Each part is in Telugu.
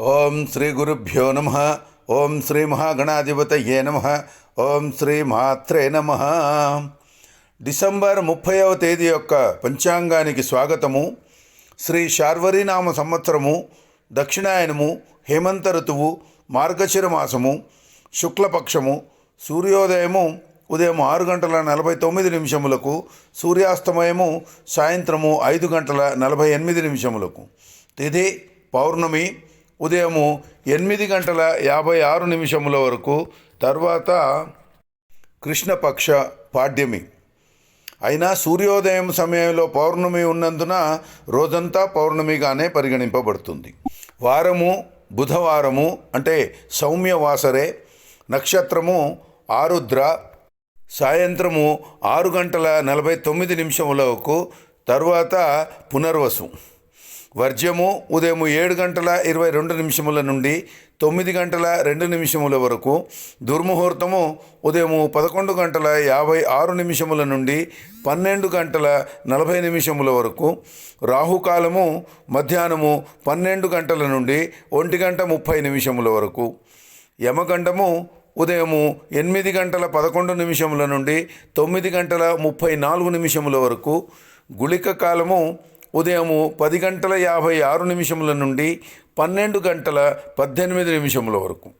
ఓం శ్రీ గురుభ్యో నమ. ఓం శ్రీ మహాగణాధిపతయే నమ. ఓం శ్రీ మాత్రే నమ. డిసెంబర్ ముప్పైవ తేదీ యొక్క పంచాంగానికి స్వాగతము. శ్రీ శార్వరీనామ సంవత్సరము దక్షిణాయనము హేమంత ఋతువు మార్గశిర మాసము శుక్లపక్షము సూర్యోదయము ఉదయం ఆరు గంటల నలభై తొమ్మిది నిమిషములకు సూర్యాస్తమయము సాయంత్రము ఐదు గంటల నలభై ఎనిమిది నిమిషములకు. తిథి పౌర్ణమి ఉదయము ఎనిమిది గంటల యాభై ఆరు నిమిషముల వరకు తర్వాత కృష్ణపక్ష పాడ్యమి. అయినా సూర్యోదయం సమయంలో పౌర్ణమి ఉన్నందున రోజంతా పౌర్ణమిగానే పరిగణింపబడుతుంది. వారము బుధవారము అంటే సౌమ్యవాసరే నక్షత్రము ఆరుద్ర సాయంత్రము ఆరు గంటల నలభై తొమ్మిది నిమిషములకు తరువాత పునర్వసు. వర్జ్యము ఉదయం ఏడు గంటల ఇరవై రెండు నిమిషముల నుండి తొమ్మిది గంటల రెండు నిమిషముల వరకు దుర్ముహూర్తము ఉదయము పదకొండు గంటల యాభై ఆరు నిమిషముల నుండి పన్నెండు గంటల నలభై నిమిషముల వరకు రాహుకాలము మధ్యాహ్నము పన్నెండు గంటల నుండి ఒంటి గంట ముప్పై నిమిషముల వరకు యమగండము ఉదయము ఎనిమిది గంటల పదకొండు నిమిషముల నుండి తొమ్మిది గంటల ముప్పై నాలుగు నిమిషముల వరకు గుళిక కాలము ఉదయము పది గంటల యాభై ఆరు నిమిషముల నుండి పన్నెండు గంటల పద్దెనిమిది నిమిషముల వరకు.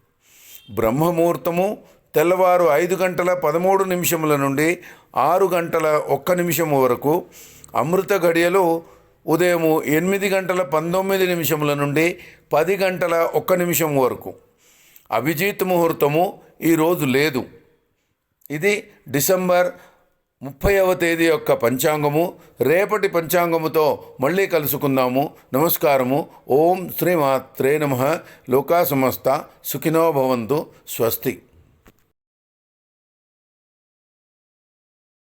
బ్రహ్మముహూర్తము తెల్లవారు ఐదు గంటల పదమూడు నిమిషముల నుండి ఆరు గంటల ఒక్క నిమిషము వరకు. అమృత గడియలు ఉదయము ఎనిమిది గంటల పంతొమ్మిది నిమిషముల నుండి పది గంటల ఒక్క నిమిషం వరకు. అభిజిత్ ముహూర్తము ఈరోజు లేదు. ఇది డిసెంబర్ ముప్పైవ తేదీ యొక్క పంచాంగము రేపటి పంచాంగముతో మళ్ళీ కలుసుకుందాము. నమస్కారము. ఓం శ్రీమాత్రే నమ. లోకా సమస్త సుఖినో భవంతు. స్వస్తి.